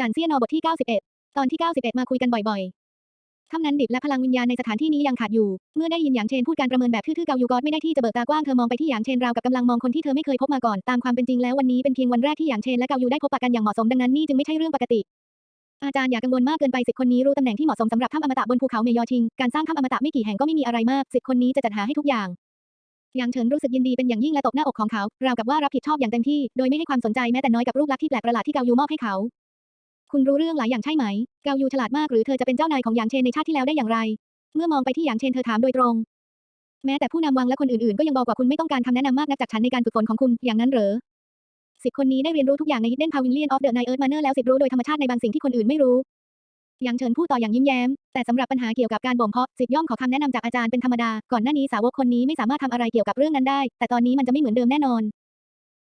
จานเซียนอบทที่ 91 ตอนที่ 91 มาคุยกันบ่อยๆถ้ำนั้นดิบและพลังวิญญาณในสถานที่นี้ยังขาดอยู่ เมื่อได้ยินหยางเชนพูดการประเมินแบบทื่อๆเกายูกอดไม่ได้ที่จะเบิกตากว้างเธอมองไปที่หยางเชนราวกับกำลังมองคนที่เธอไม่เคยพบมาก่อนตามความเป็นจริงแล้ววันนี้เป็นเพียงวันแรกที่หยางเชนและเกายูได้พบปะกันอย่างเหมาะสมดังนั้นนี่จึงไม่ใช่เรื่องปกติอาจารย์อย่ากังวลมากเกินไปสิคนนี้รู้ตำแหน่งที่เหมาะสมสำหรับถ้ำอมตะบนภูเขาเมยอชิง การสร้างถ้ำอมตะไม่กี่แห่งก็ไม่มีอะไรมากสิคนนี้จะจัดหาให้ทุกอย่างหยางเฉินรู้สึกยินดีเป็นอย่างยิ่งและตบหน้าอกของเขา ราวกับว่ารับผิดชอบอย่างเต็มที่ โดยไม่ให้ความสนใจแม้แต่น้อยกับรูปลักษณ์ที่แปลกประหลาดที่เกายูมอบให้เขา คุณรู้เรื่องหลายอย่างใช่ไหม เกายูฉลาดมากหรือเธอจะเป็นเจ้านายของหยางเชนในชาติที่แล้วได้อย่างไร เมื่อมองไปที่หยางเชนเธอถามโดยตรง แม้แต่ผู้นำวังและคนอื่นๆ ก็ยังบอกว่าคุณไม่ต้องการคำแนะนำมากนักจากฉันในการฝึกฝนของคุณ อย่างนั้นเหรอสิบคนนี้ได้เรียนรู้ทุกอย่างใน Hidden Pavilion of the Night Earth Manor แล้วสิบรู้โดยธรรมชาติในบางสิ่งที่คนอื่นไม่รู้หยางเฉินพูดต่ออย่างยิ้มแย้ม แต่สำหรับปัญหาเกี่ยวกับการบ่มเพาะสิทธิ์ย่อมขอคำแนะนำจากอาจารย์เป็นธรรมดา ก่อนหน้านี้สาวกคนนี้ไม่สามารถทำอะไรเกี่ยวกับเรื่องนั้นได้ แต่ตอนนี้มันจะไม่เหมือนเดิมแน่นอน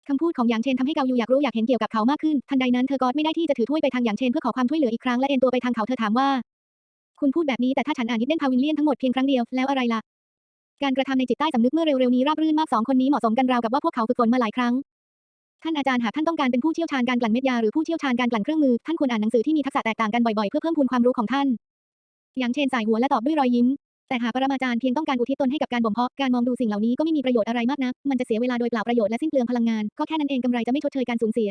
คำพูดของหยางเชนทำให้เกายูอยากรู้อยากเห็นเกี่ยวกับเขามากขึ้น ทันใดนั้นเธอก็ไม่ได้ที่จะถือถ้วยไปทางหยางเชนเพื่อขอความช่วยเหลืออีกครั้งและเอ็นตัวไปทางเขาเธอถามว่า คุณพูดแบบนี้แต่ถ้าฉันอ่านยิดเด่นพาวินเลียนทั้งหมดเพียงครั้งเดียวแล้วอะไรล่ะ การกระทำในจิตใต้สำนึกเมื่อเร็วๆนี้ราบรื่นมากสองคนนี้เหมาะสมกันราวกับว่าพวกเขาฝึกฝนมาหลายครั้งท่านอาจารย์หากท่านต้องการเป็นผู้เชี่ยวชาญการกลั่นเม็ดยาหรือผู้เชี่ยวชาญการกลั่นเครื่องมือท่านควรอ่านหนังสือที่มีทักษะแตกต่างกันบ่อยๆเพื่อเพิ่มพูนความรู้ของท่าน หยางเชนสายหัวและตอบด้วยรอยยิ้ม แต่หากปรมาจารย์เพียงต้องการอุทิศตนให้กับการบ่มเพาะ การมองดูสิ่งเหล่านี้ก็ไม่มีประโยชน์อะไรมากนัก มันจะเสียเวลาโดยเปล่าประโยชน์และสิ้นเปลืองพลังงาน ก็แค่นั้นเองกำไรจะไม่ชดเชยการสูญเสีย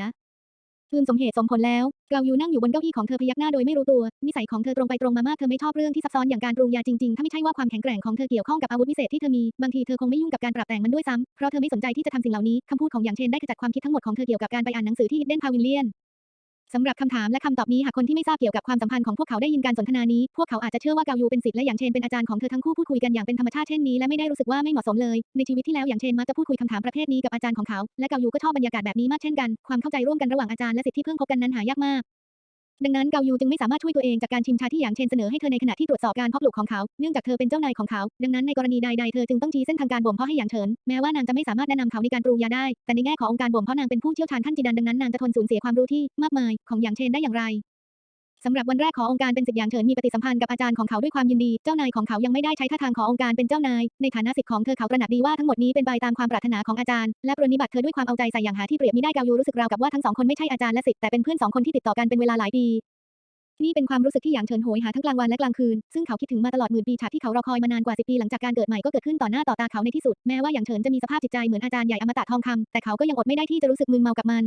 คืนสมเหตุสมผลแล้ว เกายูนั่งอยู่บนเก้าอี้ของเธอพยักหน้าโดยไม่รู้ตัว นิสัยของเธอตรงไปตรงมามากเธอไม่ชอบเรื่องที่ซับซ้อนอย่างการปรุงยาจริงๆ ถ้าไม่ใช่ว่าความแข็งแกร่งของเธอเกี่ยวข้องกับอาวุธวิเศษที่เธอมี บางทีเธอคงไม่ยุ่งกับการปรับแต่งมันด้วยซ้ำ เพราะเธอไม่สนใจที่จะทำสิ่งเหล่านี้ คำพูดของหยางเชนได้ขจัดความคิดทั้งหมดของเธอเกี่ยวกับการไปอ่านหนังสือที่ Hidden Pavilion สำหรับคำถามและคำตอบนี้หากคนที่ไม่ทราบเกี่ยวกับความสัมพันธ์ของพวกเขาได้ยินการสนทนานี้ พวกเขาอาจจะเชื่อว่าเกายูเป็นศิษย์และหยางเชนเป็นอาจารย์ของเธอทั้งคู่พูดคุยกันอย่างเป็นธรรมชาติเช่นนี้และไม่ได้รู้สึกว่าไม่เหมาะสมเลย ในชีวิตที่แล้วหยางเชนมักจะพูดคุยคำถามประเภทนี้กับอาจารย์ของเขา และเกายูก็ชอบบรรยากาศแบบนี้มากเช่นกัน ความเข้าใจร่วมกันระหว่างอาจารย์และศิษย์ที่เพิ่งพบกันนั้นหายากมาก ดังนั้นเกายูจึงไม่สามารถช่วยตัวเองจากการชิมชาที่หยางเชนเสนอให้เธอในขณะที่ตรวจสอบการเพาะปลูกของเขาเนื่องจากเธอเป็นเจ้านายของเขา ดังนั้นในกรณีใดๆเธอจึงต้องชี้เส้นทางการบ่มเพาะให้หยางเฉินแม้ว่านางจะไม่สามารถแนะนำเขาในการปรุงยาได้ แต่ในแง่ขององค์การบ่มเพาะนางเป็นผู้เชี่ยวชาญขั้นจีดันดังนั้นนางจะทนสูญเสียความรู้ที่มากมายของหยางเชนได้อย่างไร สำหรับวันแรกขององค์การเป็นสิทธิ์หยางเฉินมีปฏิสัมพันธ์กับอาจารย์ของเขาด้วยความยินดี เจ้านายของเขายังไม่ได้ใช้ท่าทางขององค์การเป็นเจ้านาย ในฐานะสิทธิ์ของเธอเขาตระหนักดีว่าทั้งหมดนี้เป็นไปตามความปรารถนาของอาจารย์ และปรนนิบัติเธอด้วยความเอาใจใส่อย่างหาที่เปรียบมิได้เกายูรู้สึกราวกับว่าทั้งสองคนไม่ใช่อาจารย์และสิทธิ์แต่เป็นเพื่อนสองคนที่ติดต่อกันเป็นเวลาหลายปีนี่เป็นความรู้สึกที่หยางเฉินโหยหาทั้งกลางวันและกลางคืน ซึ่งเขาคิดถึงมาตลอดหมื่นปีฉากที่เขารอคอยมานานกว่า10ปีหลังจากการเกิดใหม่ก็เกิดขึ้นต่อหน้าต่อตาเขาในที่สุด แม้ว่าหยางเฉินจะมีสภาพจิตใจเหมือนอาจารย์ใหญ่อมตะทองคำแต่เขาก็ยังอดไม่ได้ที่จะรู้สึกมึนเมากับมัน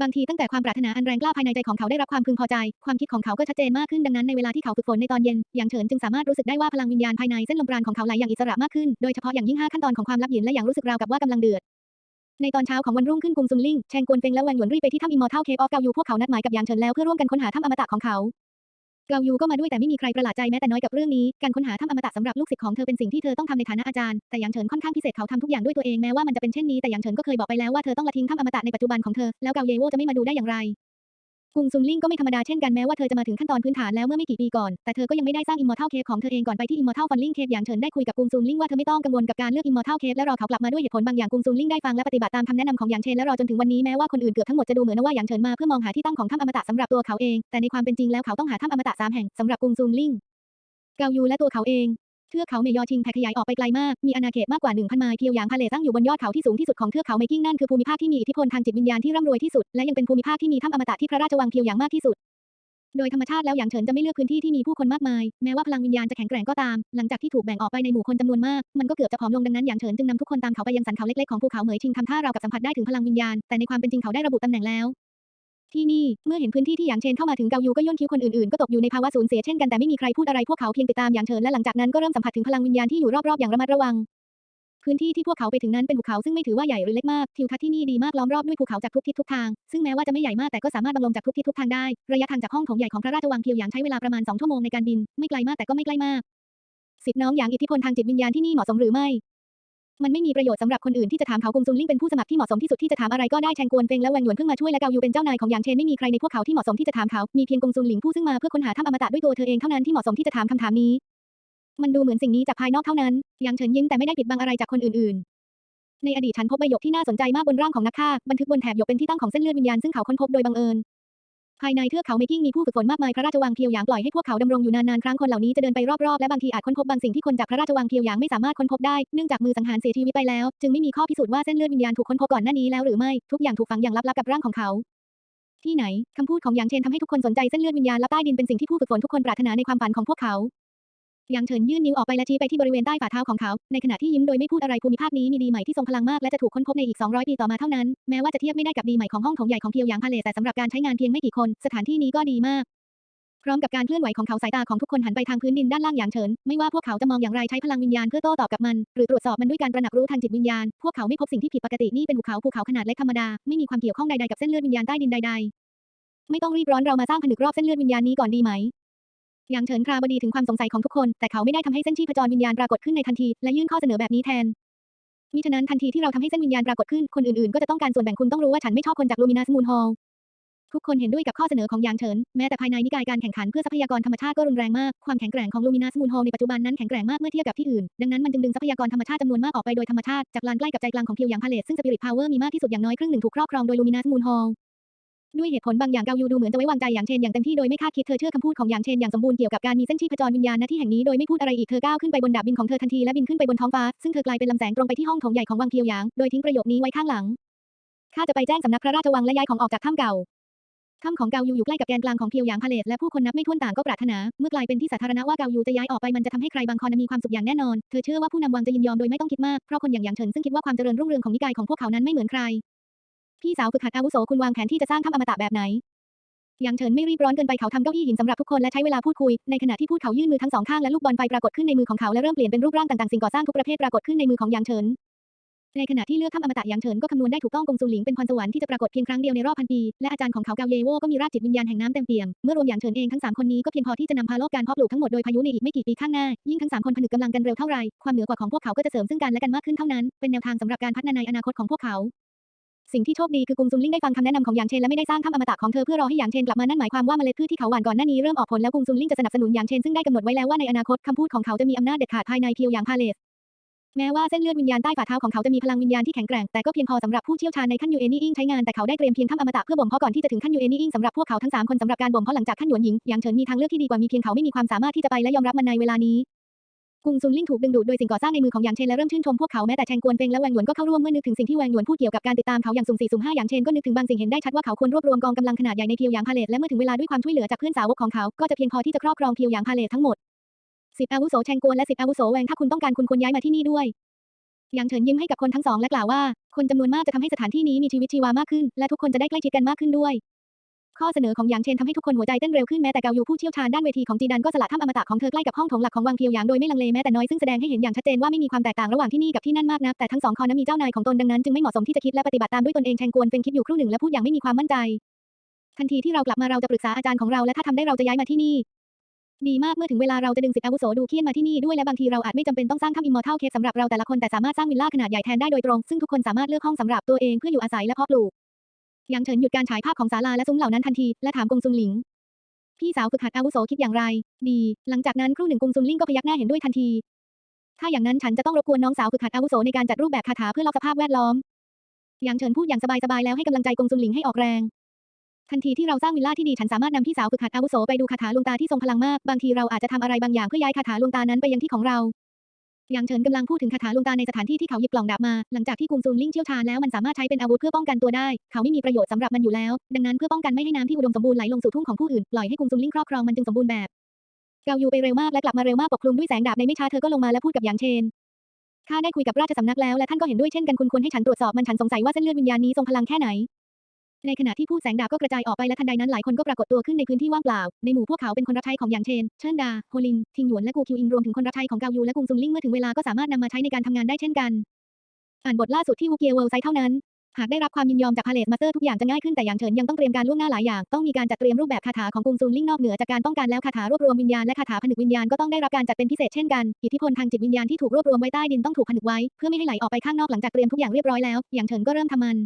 บางทีตั้งแต่ความปรารถนาอันแรงกล้าภายในใจของเขาได้รับความพึงพอใจ ความคิดของเขาก็ชัดเจนมากขึ้นดังนั้นในเวลาที่เขาฝึกฝนในตอนเย็น อยางเฉินจึงสามารถรู้สึกได้ว่าพลังวิญญาณภายในเส้นลมปราณของเขาไหลอย่างอิสระมากขึ้น โดยเฉพาะอย่างยิ่งห้าขั้นตอนของความลับหยินและอย่างรู้สึกราวกับว่ากำลังเดือดในตอนเช้าของวันรุ่งขึ้นกรุงซุนลิงแชงกวนเฟงและแวงหยวนรีบไปที่ถ้ำอิมมอร์ทัลเคฟออฟเกายูพวกเขานัดหมายกับยางเฉินแล้วเพื่อร่วมกันค้นหาถ้ำอมตะของเขา เกายูก็มาด้วยแต่ไม่มีใครประหลาดใจแม้แต่น้อยกับเรื่องนี้ การค้นหาถ้ำอมตะสำหรับลูกศิษย์ของเธอเป็นสิ่งที่เธอต้องทำในฐานะอาจารย์ แต่หยางเฉินค่อนข้างพิเศษเขาทำทุกอย่างด้วยตัวเองแม้ว่ามันจะเป็นเช่นนี้แต่หยางเฉินก็เคยบอกไปแล้วว่าเธอต้องละทิ้งถ้ำอมตะในปัจจุบันของเธอแล้วเกาเยโวจะไม่มาดูได้อย่างไร กรุงซุนลิงก็ไม่ธรรมดาเช่นกันแม้ว่าเธอจะมาถึงขั้นตอนพื้นฐานแล้วเมื่อไม่กี่ปีก่อน แต่เธอก็ยังไม่ได้สร้างอิมมอร์ทัลเคฟของเธอเองก่อนไปที่อิมมอร์ทัลฟันลิงเคฟอย่างเฉินได้คุยกับกรุงซุนลิงว่าเธอไม่ต้องกังวลกับการเลือกอิมมอร์ทัลเคฟและรอเขากลับมาด้วยเหตุผลบางอย่างกรุงซุนลิงได้ฟังและปฏิบัติตามคำแนะนำของหยางเชนและรอจนถึงวันนี้แม้ว่าคนอื่นเกือบทั้งหมดจะดูเหมือนว่าหยางเฉินมาเพื่อมองหาที่ตั้งของถ้ำอมตะสำหรับตัวเขาเองแต่ในความเป็นจริงแล้วเขาต้องหาถ้ำอมตะสามแห่งสำหรับกุงซุนลิงเกายูและตัวเขาเอง เทือกเขาเมยอชิงแผ่ขยายออกไปไกลมาก มีอาณาเขตมากกว่า 1,000 ไมล์เกียวหยางพาเลตั้งอยู่บนยอดเขาที่สูงที่สุดของเทือกเขาเมกิ้งนั่นคือภูมิภาคที่มีอิทธิพลทางจิตวิญญาณที่ร่ำรวยที่สุด และยังเป็นภูมิภาคที่มีถ้ำอมตะที่พระราชวังเกียวหยางมากที่สุด โดยธรรมชาติแล้วหยางเฉินจะไม่เลือกพื้นที่ที่มีผู้คนมากมาย แม้ว่าพลังวิญญาณจะแข็งแกร่งก็ตาม หลังจากที่ถูกแบ่งออกไปในหมู่คนจำนวนมาก มันก็เกือบจะผอมลงดังนั้นหยางเฉินจึงนำทุกคนตามเขาไปยังสันเขาเล็กๆของภูเขาเหมยชิงทำท่ารากับสัมผัสได้ถึงพลังวิญญาณ แต่ในความเป็นจริงเขาได้ระบุตำแหน่งแล้ว ที่นี่ เมื่อเห็นพื้นที่ที่หยางเชนเข้ามาถึงเกายูก็ย่นคิ้วคนอื่นๆ ก็ตกอยู่ในภาวะสูญเสียเช่นกันแต่ไม่มีใครพูดอะไรพวกเขาเพียงติดตามหยางเฉินและหลังจากนั้นก็เริ่มสัมผัสถึงพลังวิญญาณที่อยู่รอบๆอย่างระมัดระวัง พื้นที่ที่พวกเขาไปถึงนั้นเป็นภูเขาซึ่งไม่ถือว่าใหญ่หรือเล็กมาก ทิวทัศน์ที่นี่ดีมากล้อมรอบด้วยภูเขาจากทุกทิศทุกทาง ซึ่งแม้ว่าจะไม่ใหญ่มากแต่ก็สามารถบังลมจากทุกทิศทุกทางได้ ระยะทางจากห้องโถงใหญ่ของพระราชวังเคียวหยางใช้เวลาประมาณ2ชั่วโมงในการบิน ไม่ไกลมากแต่ก็ไม่ใกล้มากสิทธิน้องหยางอิทธิพลทางจิตวิญญาณที่นี่เหมาะสมหรือไม่ มันไม่มีประโยชน์สำหรับคนอื่นที่จะถามเขากงซุนลิงเป็นผู้สมัครที่เหมาะสมที่สุดที่จะถามอะไรก็ได้แชงกวนเฟงและแวงหยวนเพิ่งมาช่วยและเกายูเป็นเจ้านายของหยางเชนไม่มีใครในพวกเขาที่เหมาะสมที่จะถามเขามีเพียงกงซุนหลิงผู้ซึ่งมาเพื่อค้นหาถ้ำอมตะด้วยตัวเธอเองเท่านั้นที่เหมาะสมที่จะถามคำถามนี้ มันดูเหมือนสิ่งนี้จากภายนอกเท่านั้นหยางเฉินยิ้มแต่ไม่ได้ปิดบังอะไรจากคนอื่นๆในอดีตฉันพบใบหยกที่น่าสนใจมากบนร่างของนักฆ่า บันทึกบนแถบหยกเป็นที่ตั้งของเส้นเลือดวิญญาณซึ่งเขาค้นพบโดยบังเอิญ ภายในเทือกเขาเมกิ้งมีผู้ฝึกฝนมากมายพระราชวังเคียวหยางปล่อยให้พวกเขาดำรงอยู่นานๆครั้งคนเหล่านี้จะเดินไปรอบๆและบางทีอาจค้นพบบางสิ่งที่คนจากพระราชวังเคียวหยางไม่สามารถค้นพบได้เนื่องจากมือสังหารเสียชีวิตไปแล้ว จึงไม่มีข้อพิสูจน์ว่าเส้นเลือดวิญญาณถูกค้นพบก่อนหน้านี้แล้วหรือไม่ทุกอย่างถูกฝังอย่างลับๆกับร่างของเขา ที่ไหนคำพูดของหยางเชนทำให้ทุกคนสนใจเส้นเลือดวิญญาณลับใต้ดินเป็นสิ่งที่ผู้ฝึกฝนทุกคนปรารถนาในความฝันของพวกเขา หยางเฉินยื่นนิ้วออกไปและชี้ไปที่บริเวณใต้ฝ่าเท้าของเขา ในขณะที่ยิ้มโดยไม่พูดอะไรภูมิภาคนี้มีดีใหม่ที่ทรงพลังมากและจะถูกค้นพบในอีก 200 ปีต่อมาเท่านั้น แม้ว่าจะเทียบไม่ได้กับดีใหม่ของห้องโถงใหญ่ของเพียวหยางพาเลสแต่สำหรับการใช้งานเพียงไม่กี่คน สถานที่นี้ก็ดีมากพร้อมกับการเคลื่อนไหวของเขาสายตาของทุกคนหันไปทางพื้นดินด้านล่างอย่างเฉิน ไม่ว่าพวกเขาจะมองอย่างไรใช้พลังวิญญาณเพื่อโต้ตอบกับมัน หรือตรวจสอบมันด้วยการตระหนักรู้ทางจิตวิญญาณ พวกเขาไม่พบสิ่งที่ผิดปกตินี่เป็นภูเขาภูเขาขนาดเล็กธรรมดา ไม่มีความเกี่ยวข้องใดๆกับเส้นเลือดวิญญาณใต้ดินใดๆ ไม่ต้องรีบร้อนเรามาสร้างผนึกรอบเส้นเลือดวิญญาณนี้ก่อนดีไหม หยางเฉินคราบดีถึงความสงสัยของทุกคน แต่เขาไม่ได้ทำให้เส้นชีพจรวิญญาณปรากฏขึ้นในทันที และยื่นข้อเสนอแบบนี้แทนมิฉะนั้นทันทีที่เราทำให้เส้นวิญญาณปรากฏขึ้น คนอื่นๆ ก็จะต้องการส่วนแบ่งคุณต้องรู้ว่าฉันไม่ชอบคนจากลูมินัสมูนฮอลทุกคนเห็นด้วยกับข้อเสนอของยางเฉิน แม้แต่ภายในนิกายการแข่งขันเพื่อทรัพยากรธรรมชาติก็รุนแรงมาก ความแข็งแกร่งของลูมินัสมูนฮอลในปัจจุบันนั้นแข็งแกร่งมากเมื่อเทียบกับที่อื่น ดังนั้นมันจึงดึงทรัพยากรธรรมชาติจำนวนมากออกไปโดยธรรมชาติ จากลานใกล้กับใจกลางของเพียวหยางพาเลสซึ่งสปิริตพาวเวอร์มีมากที่สุดอย่างน้อยครึ่งหนึ่งถูกครอบครองโดยลูมินัสมูนฮอล ด้วยเหตุผลบางอย่างเกายูดูเหมือนจะไว้วางใจหยางเชนอย่างเต็มที่โดยไม่คาดคิดเธอเชื่อคำพูดของหยางเชนอย่างสมบูรณ์เกี่ยวกับการมีเส้นชีพจรวิญญาณณที่แห่งนี้โดยไม่พูดอะไรอีกเธอก้าวขึ้นไปบนดาบบินของเธอทันทีและบินขึ้นไปบนท้องฟ้าซึ่งเธอกลายเป็นลำแสงตรงไปที่ห้องโถงใหญ่ของวังเพียวหยางโดยทิ้งประโยคนี้ไว้ข้างหลังข้าจะไปแจ้งสำนักพระราชวังและย้ายของออกจากถ้ำเก่าถ้ำของเกายูอยู่ใกล้กับแกนกลางของเพียวหยางพาเลสและผู้คนนับไม่ถ้วนต่างก็ปรารถนา เมื่อกลายเป็นที่สาธารณะว่าเกายูจะย้ายออกไปมันจะทำให้ใครบางคนมีความสุขอย่างแน่นอน เธอเชื่อว่าผู้นำวังจะยินยอมโดยไม่ต้องคิดมาก เพราะคนอย่างหยางเฉินซึ่งคิดว่าความเจริญรุ่งเรืองของนิกายของพวกเขานั้นไม่เหมือนใคร พี่สาวฝึกหัดอาวุโสคุณวางแผนที่จะสร้างถ้ำอมตะแบบไหนยางเฉินไม่รีบร้อนเกินไปเขาทำเก้าอี้หินสำหรับทุกคนและใช้เวลาพูดคุย ในขณะที่พูดเขายื่นมือทั้งสองข้างและลูกบอลไฟปรากฏขึ้นในมือของเขาและเริ่มเปลี่ยนเป็นรูปร่างต่างๆสิ่งก่อสร้างทุกประเภทปรากฏขึ้นในมือของยางเฉิน ในขณะที่เลือกถ้ำอมตะยางเฉินก็คำนวณได้ถูกต้องกงซูหลิงเป็นพรสวรรค์ที่จะปรากฏเพียงครั้งเดียวในรอบพันปีและอาจารย์ของเขาเกาเยโวก็มีรากจิตวิญญาณแห่งน้ำเต็มเปี่ยมเมื่อรวมยางเฉินเองทั้งสามคนนี้ก็เพียงพอที่จะนำพาโลกการเพาะปลูกทั้งหมดโดยพายุในอีกไม่กี่ปีข้างหน้ายิ่งทั้งสามคนผนึกกำลังกันเร็วเท่าไรความเหนือกว่าของพวกเขาก็จะเสริมซึ่งกันและกันมากขึ้นเท่านั้นเป็นแนวทางสำหรับการพัฒนาในอนาคตของพวกเขา สิ่งที่โชคดีคือกรุงซุนลิงได้ฟังคำแนะนำของหยางเชนและไม่ได้สร้างถ้ำอมตะของเธอเพื่อรอให้หยางเชนกลับมานั่นหมายความว่าเมล็ดพืชที่เขาหว่านก่อนหน้านี้เริ่มออกผลแล้วกรุงซุนลิงจะสนับสนุนหยางเชนซึ่งได้กำหนดไว้แล้วว่าในอนาคตคำพูดของเขาจะมีอำนาจเด็ดขาดภายในเพียวหยางพาเลสแม้ว่าเส้นเลือดวิญญาณใต้ฝ่าเท้าของเขาจะมีพลังวิญญาณที่แข็งแกร่งแต่ก็เพียงพอสำหรับผู้เชี่ยวชาญในขั้นยูเอนี่อิงใช้งานแต่เขาได้เตรียมเพียงถ้ำอมตะเพื่อบ่มเพาะก่อนที่จะถึงขั้นยูเอนี่อิงสำหรับพวกเขาทั้งสามคนสำหรับการบ่มเพาะหลังจากขั้นหยวนหญิงหยางเฉินมีทางเลือกที่ดีกว่ามีเพียงเขาไม่มีความสามารถที่จะไปและยอมรับมันในเวลานี้ กุงซุนลิงถูกดึงดูดโดยสิ่งก่อสร้างในมือของหยางเชนและเริ่มชื่นชมพวกเขาแม้แต่แชงกวนเฟงและแวงหยวนก็เข้าร่วมเมื่อนึกถึงสิ่งที่แวงหยวนพูดเกี่ยวกับการติดตามเขาอย่างสุ่มสี่สุ่มห้าหยางเชนก็นึกถึงบางสิ่งเห็นได้ชัดว่าเขาควรรวบรวมกองกำลังขนาดใหญ่ในเพียวหยางพาเลตและเมื่อถึงเวลาด้วยความช่วยเหลือจากเพื่อนสาวกของเขาก็จะเพียงพอที่จะครอบครองเพียวหยางพาเลตทั้งหมดสิทธิอาวุโสแชงกวนและสิทธิอาวุโสแวงถ้าคุณต้องการคุณควรย้ายมาที่นี่ด้วยหยางเฉินยิ้มให้กับคนทั้งสองและกล่าวว่า คนจำนวนมากจะทำให้สถานที่นี้มีชีวิตชีวามากขึ้น และทุกคนจะได้ใกล้ชิดกันมากขึ้นด้วย ข้อเสนอของหยางเชนทำให้ทุกคนหัวใจเต้นเร็วขึ้นแม้แต่เกาอยู่ผู้เชี่ยวชาญด้านเวทีของจีดันก็สละถ้ำอมตะของเธอใกล้กับห้องโถงหลักของวังเพียวหยางโดยไม่ลังเลแม้แต่น้อยซึ่งแสดงให้เห็นอย่างชัดเจนว่าไม่มีความแตกต่างระหว่างที่นี่กับที่นั่นมากนักแต่ทั้งสองคอนั้นมีเจ้านายของตนดังนั้นจึงไม่เหมาะสมที่จะคิดและปฏิบัติตามด้วยตนเองแชงกวนเป็นคิดอยู่ครู่หนึ่งและพูดอย่างไม่มีความมั่นใจ ทันทีที่เรากลับมาเราจะปรึกษาอาจารย์ของเราและถ้าทำได้เราจะย้ายมาที่นี่ดีมากเมื่อถึงเวลาเราจะดึงสิทธิอาวุโสดูเคียนมาที่นี่ด้วยและบางทีเราอาจไม่จำเป็นต้องสร้างถ้ำอิมมอร์ทัลเคสสำหรับเราแต่ละคนแต่สามารถสร้างวิลล่าขนาดใหญ่แทนได้โดยตรง ซึ่งทุกคนสามารถเลือกห้องสำหรับตัวเองเพื่ออยู่อาศัยและเพาะปลูก หยางเฉินหยุดการฉายภาพของศาลาและซุ้มเหล่านั้นทันที และถามกงซุนหลิง พี่สาวฝึกหัดอาวุโสคิดอย่างไร ดี หลังจากนั้นครู่หนึ่งกงซุนลิงก็พยักหน้าเห็นด้วยทันที ถ้าอย่างนั้นฉันจะต้องรบกวนน้องสาวฝึกหัดอาวุโสในการจัดรูปแบบคาถาเพื่อล็อกสภาพแวดล้อมหยางเฉินพูดอย่างสบายๆแล้วให้กำลังใจกงซุนหลิงให้ออกแรง ทันทีที่เราสร้างวิลล่าที่ดีฉันสามารถนำพี่สาวฝึกหัดอาวุโสไปดูคาถาลวงตาที่ทรงพลังมาก บางทีเราอาจจะทำอะไรบางอย่างเพื่อย้ายคาถาลวงตานั้นไปยังที่ของเรา หยางเฉินกำลังพูดถึงคาถาลวงตาในสถานที่ที่เขาหยิบกล่องดาบมา หลังจากที่กุงซูนลิ่งเชี่ยวชาญแล้วมันสามารถใช้เป็นอาวุธเพื่อป้องกันตัวได้ เขาไม่มีประโยชน์สำหรับมันอยู่แล้ว ดังนั้นเพื่อป้องกันไม่ให้น้ำที่อุดมสมบูรณ์ไหลลงสู่ทุ่งของผู้อื่น ปล่อยให้กุงซูนลิ่งครอบครองมันจึงสมบูรณ์แบบ เกายูไปเร็วมากและกลับมาเร็วมากปกคลุมด้วยแสงดาบในไม่ช้าเธอก็ลงมาและพูดกับหยางเชนข้าได้คุยกับราชสำนักแล้วและท่านก็เห็นด้วยเช่นกันคุณควรให้ฉันตรวจสอบมันฉันสงสัยว่าเส้นเลือดวิญญาณนี้ทรงพลังแค่ไหน ในขณะที่พูดแสงดาบก็กระจายออกไปและทันใดนั้นหลายคนก็ปรากฏตัวขึ้นในพื้นที่ว่างเปล่า ในหมู่พวกเขาเป็นคนรับใช้ของหยางเชน เชิญดา โฮลิน ทิงหยวนและกูคิวอิงรวมถึงคนรับใช้ของเกายูและกุงซุนลิงเมื่อถึงเวลาก็สามารถนำมาใช้ในการทำงานได้เช่นกัน อ่านบทล่าสุดที่วูเกียเวิลด์ไซต์เท่านั้น หากได้รับความยินยอมจากพาเลสมาสเตอร์ทุกอย่างจะง่ายขึ้นแต่อย่างเฉินยังต้องเตรียมการล่วงหน้าหลายอย่าง ต้องมีการจัดเตรียมรูปแบบคาถาของกุงซุนลิงนอกเหนือจากการป้องกันแล้วคาถารวบรวมวิญญาณและคาถาผนึกวิญญาณก็ต้องได้รับการจัดเป็นพิเศษเช่นกัน อิทธิพลทางจิตวิญญาณที่ถูกรวบรวมไว้ใต้ดินต้องถูกผนึกไว้ เพื่อไม่ให้ไหลออกไปข้างนอกหลังจากเตรียมทุกอย่างเรียบร้อยแล้วอย่างเฉินก็เริ่มทำมัน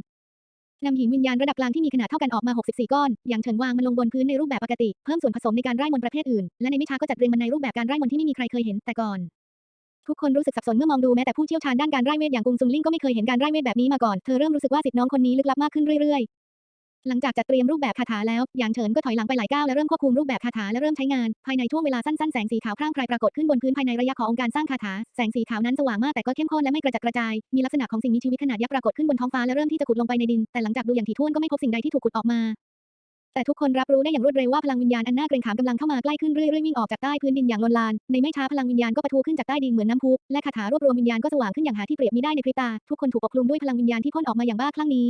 นำหินวิญญาณระดับกลางที่มีขนาดเท่ากันออกมา 64 ก้อน อย่างเฉินวางมันลงบนพื้นในรูปแบบปกติ เพิ่มส่วนผสมในการไร้มนต์ประเภทอื่น และในไม่ช้าก็จัดเรียงมันในรูปแบบการไร้มนต์ที่ไม่มีใครเคยเห็นแต่ก่อน ทุกคนรู้สึกสับสนเมื่อมองดูแม้แต่ผู้เชี่ยวชาญด้านการไร้เวทอย่างกุงซุนลิงก็ไม่เคยเห็นการไร้เวทแบบนี้มาก่อน เธอเริ่มรู้สึกว่าสิทธิ์น้องคนนี้ลึกลับมากขึ้นเรื่อยๆ หลังจากจัดเตรียมรูปแบบคาถาแล้ว หยางเฉินก็ถอยหลังไปหลายก้าวและเริ่มควบคุมรูปแบบคาถาและเริ่มใช้งาน ภายในช่วงเวลาสั้นๆ แสงสีขาวพร่างพรายปรากฏขึ้นบนพื้นภายในระยะขององค์การสร้างคาถา แสงสีขาวนั้นสว่างมากแต่ก็เข้มข้นและไม่กระจัดกระจาย มีลักษณะของสิ่งมีชีวิตขนาดยักษ์ปรากฏขึ้นบนท้องฟ้าและเริ่มที่จะขุดลงไปในดิน แต่หลังจากดูอย่างถี่ถ้วนก็ไม่พบสิ่งใดที่ถูกขุดออกมา แต่ทุกคนรับรู้ได้อย่างรวดเร็วว่าพลังวิญญาณอันน่าเกรงขามกำลังเข้ามาใกล้ขึ้นเรื่อยๆวิ่งออกจากใต้พื้นดินอย่างลนลาน ในไม่ช้าพลังวิญญาณก็ปะทุขึ้นจากใต้ดินเหมือนน้ำพุ และคาถารวบรวมวิญญาณก็สว่างขึ้นอย่างหาที่เปรียบมิได้ในพริบตา ทุกคนถูกปกคลุมด้วยพลังวิญญาณที่พ่นออกมาอย่างบ้าคลั่งนี้